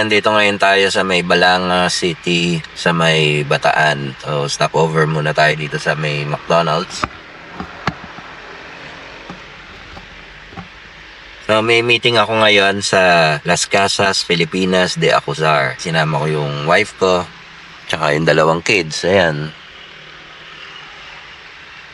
nandito ngayon tayo sa may Balanga City, sa may Bataan. So, stopover muna tayo dito sa may McDonald's. So, may meeting ako ngayon sa Las Casas, Filipinas de Acuzar. Sinama ko yung wife ko, tsaka yung dalawang kids. Ayan.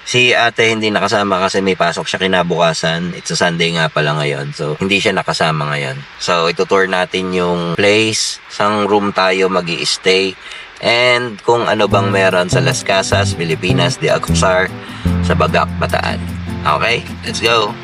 Si ate hindi nakasama kasi may pasok siya kinabukasan. It's a Sunday nga pala ngayon. So, hindi siya nakasama ngayon. So, itutour natin yung place, sang room tayo mag stay and kung ano bang meron sa Las Casas, Pilipinas, de Acuzar, sa Bagak, Bataan. Okay, let's go!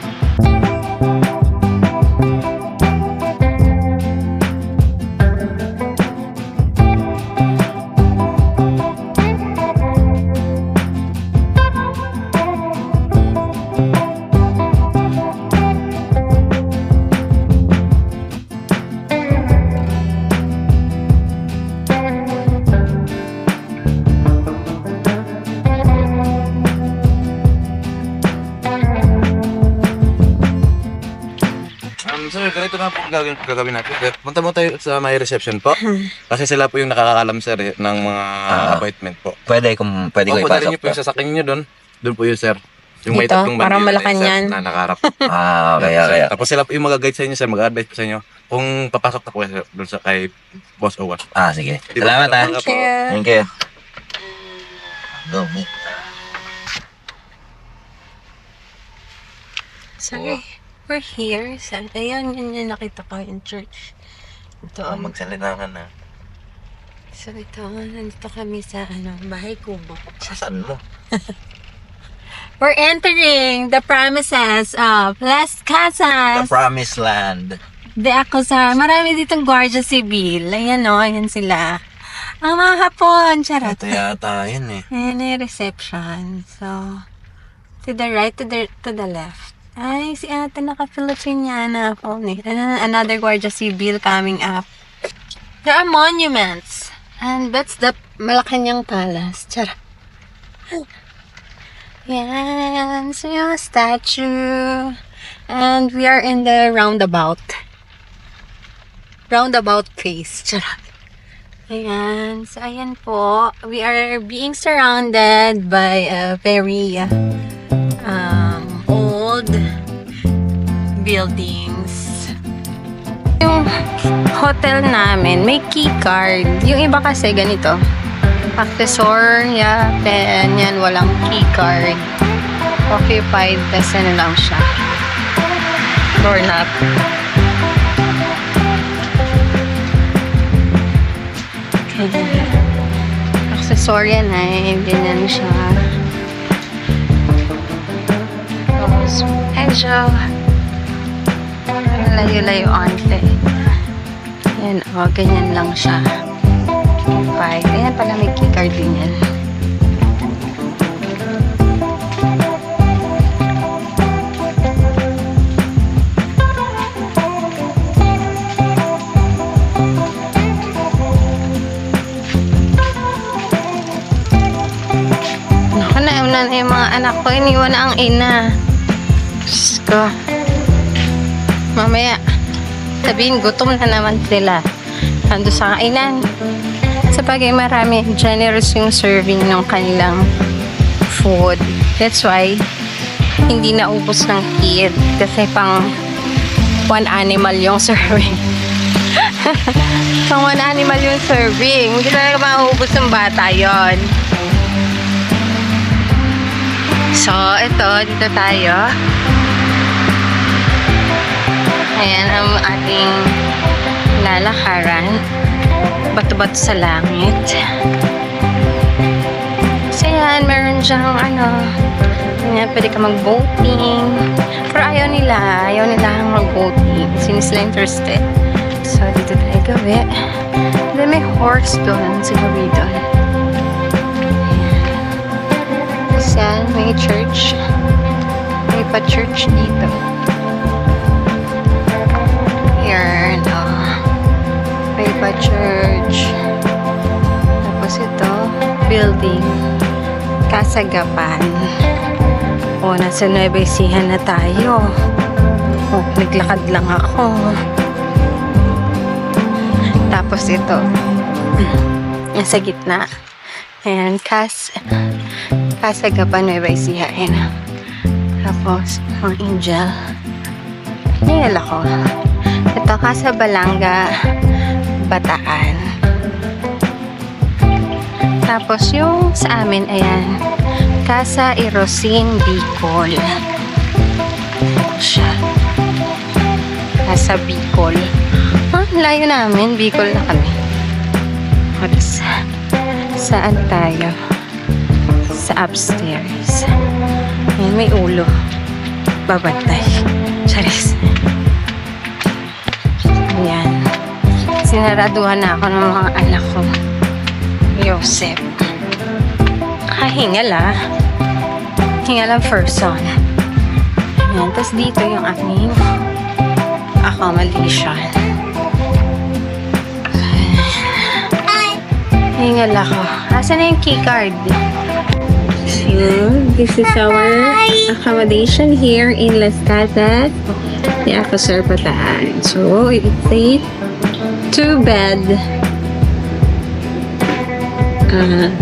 Gagawin, gagawin natin. Sir. Punta mo tayo sa may reception po. Kasi sila po yung nakakaalam, sir, eh, ng mga Ah. appointment po. Pwede kung pwede ko Opo, dali ipasok niyo po yung sasakyan niyo doon. Doon po yun, sir. Yung may Dito? tatlong Parang bandila na yun, Malacanang. sir, Na nakaharap. Ah, okay, Sir, okay. Tapos sila po yung mag-guide sa inyo, sir. Mag-advise po sa inyo kung papasok na po kayo doon sa kay Boss Owen. Ah, sige. Di ba, Salamat ha. mga po? Thank you. Thank you. Go, me. Sorry. We're here. Sa, ayan, yun yung nakita ko yung church. Ito, Oh, um, magsalita ka na. so ito, nandito kami sa ano, bahay kubo. Saan mo? We're entering the premises of Las The Casas Promised Land. de Acosar. Marami ditong Guardia Civil. Ayan o, ayan sila. Ang mga hapon, charot. Ito yata yun eh. Ayan yung reception. So, to the right, to the, to the left. Ay, si ate naka-Filipiniana eh. Ano, Another Guardia Civil coming up. There are monuments. And that's the Malacanang Palace. Charot. Yan. So, yung statue. And we are in the roundabout. Roundabout place. Charot. Ayan. So, ayan po. We are being surrounded by a very uh, um, old buildings. Yung hotel namin, may key card. Yung iba kasi ganito. Accessor, yeah, pen, yan, walang key card. Occupied, tas ano lang siya. Doorknob. Okay. Accessory na eh. Ganyan siya. Tapos, medyo layo-layo ante. Yan, o, ganyan lang siya. Five. Ayan pala may keycard din yan. Naku, na yung mga anak ko. Iniwan na ang ina. Ko. Mamaya, sabihin, gutom na naman sila. Ando sa kainan. Sa bagay, marami. Generous yung serving ng kanilang food. That's why, hindi naubos ng kid. Kasi pang one animal yung serving. pang one animal yung serving. Hindi talaga mauubos ng bata yon. So, ito, dito tayo. Ayan ang ating lalakaran. Bato-bato sa langit. So, yan, meron dyang ano, yan, pwede ka mag-boating. Pero ayaw nila, ayaw nila mag-boating. Since sila interested. So, dito tayo gawi. Then, may horse doon, siguro doon. Yan, may church. May pa-church dito. May pa-church. Tapos ito, building. Kasagapan. O, nasa Nueva Ecija na tayo. O, naglakad lang ako. Tapos ito. Yung sa gitna. Ayan, Cas. Casa Gapa Nueva Ecija. Ayan. Tapos, mga angel. Ayan ako. Ito, Casa Balanga, Bataan. Tapos, yung sa amin, ayan. Casa Irosin, Bicol. Siya. Casa Bicol. Ah, layo namin. Bicol na kami. Oras. Saan tayo? Sa upstairs. Ayan, may ulo. Babantay. Charis. Sinaraduhan na ako ng mga anak ko. Yosef. Kahingal ah. Hingal ang person. Ayan. Tapos dito yung aming accommodation. Hingal ako. Asan na yung keycard? So, this is our accommodation here in Las Casas de Acosar, Bataan. So, it's a two bed. Uh,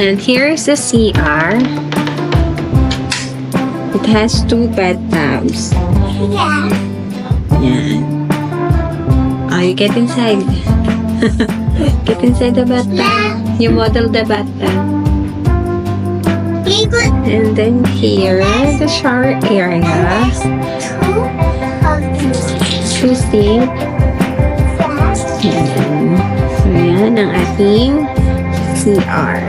and here's the CR. It has two bathtubs. Yan. Oh, you get inside. get inside the bathtub. You model the bathtub. And then here, the shower area. Two sink. Ating CR.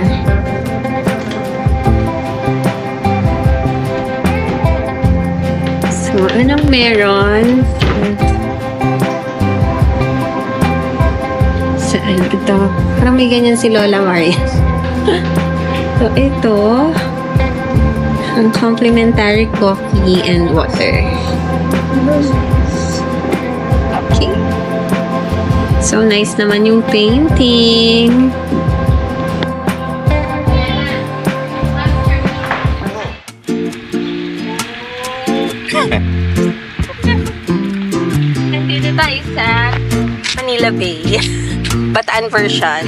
So, anong meron? Saan ito? Parang may ganyan si Lola Maria. so, ito, ang complimentary coffee and water. So, nice naman yung painting. Nandito tayo sa Manila Bay. Bataan version.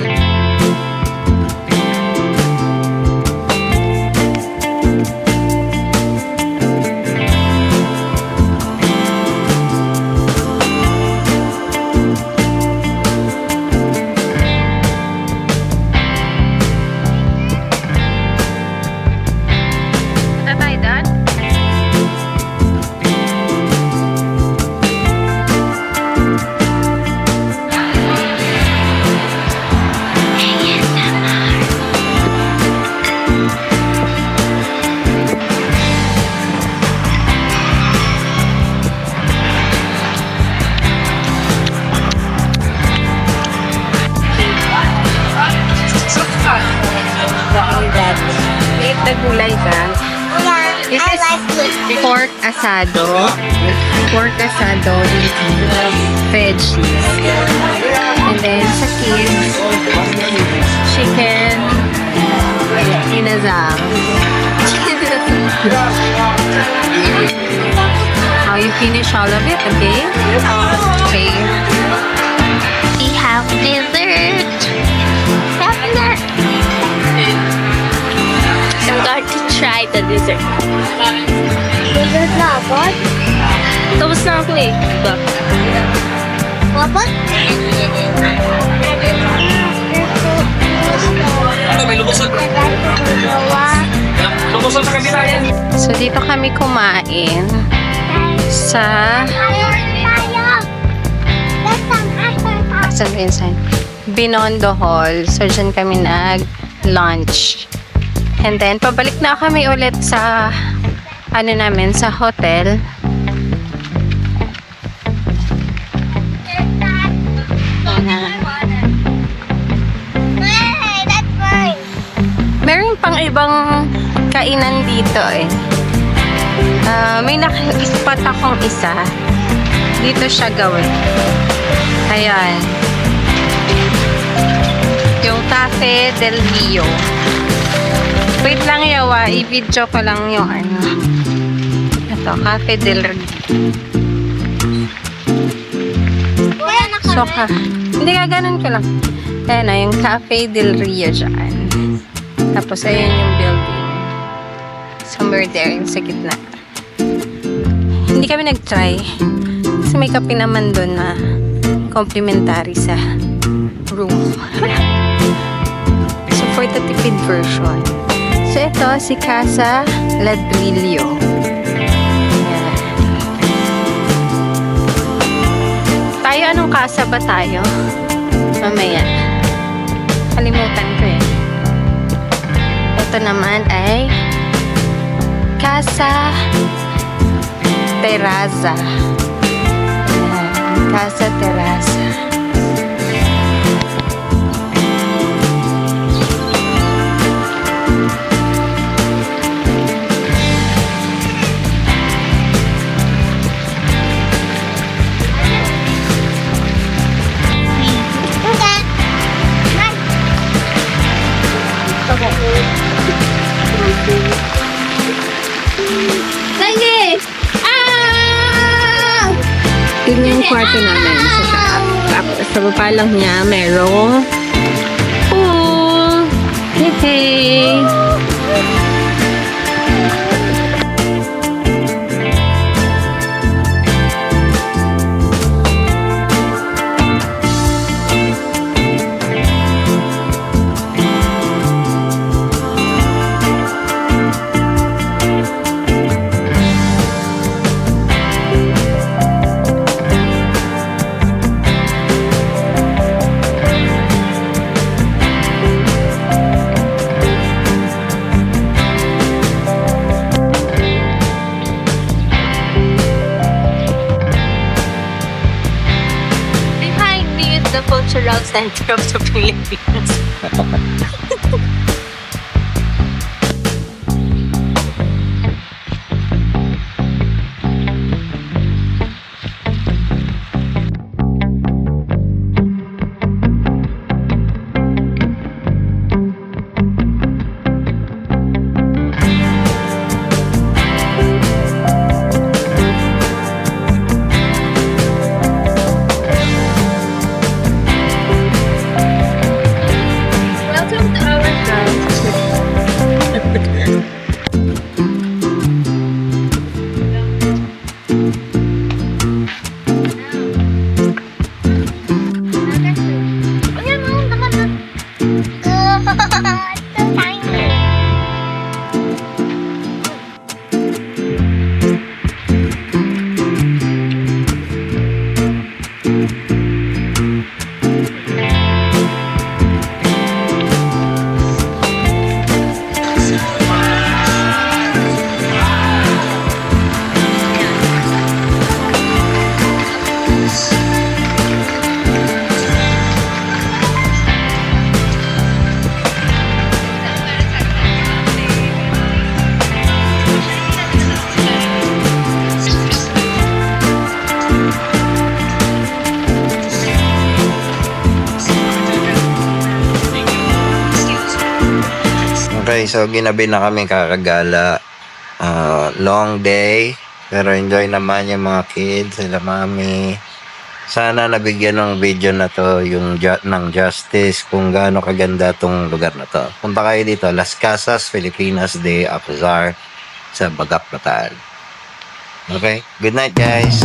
Pork asado. Pork asado with veggies. And then sa kids, chicken inazam. How you finish all of it, okay? Okay. We have dessert. Have dessert. I'm going to try the dessert. Dessert na abot? Tapos na ako eh. Diba? Abot? Ano, may sa kanila yan. So, dito kami kumain sa San Vincent. Binondo Hall. So, dyan kami nag-lunch. And then, pabalik na kami ulit sa ano namin, sa hotel. Meron pang ibang kainan dito eh. Ah, may nakaspot akong isa. Dito siya gawin. Ayan. Yung Cafe del Rio. Wait lang yawa, i-video ko lang yung ano. Ito, Cafe del na So, ka. Hindi ka ganun ka lang. Ayan na, yung Cafe Del Rio dyan. Tapos, ayun yung building. Somewhere there, yung sa gitna. Hindi kami nag-try. Kasi may kape naman doon na complimentary sa room. so, for the tipid version. So, ito, si Casa Ladrillo. Anong casa ba tayo? Mamaya. Kalimutan ko eh. Ito naman ay Casa Terraza. Casa Terraza. Kwarto namin sa taas. Sa baba lang niya, merong pool. Hey, hey. Center of the Philippines. so ginabi na kami kakagala. Ah, long day. Pero enjoy naman yung mga kids, sila mami. Sana nabigyan ng video na to yung ju- ng justice kung gaano kaganda tong lugar na to. Punta kayo dito, Las Casas, Filipinas de Apazar sa Bagap Bataan. Okay? Good night, guys!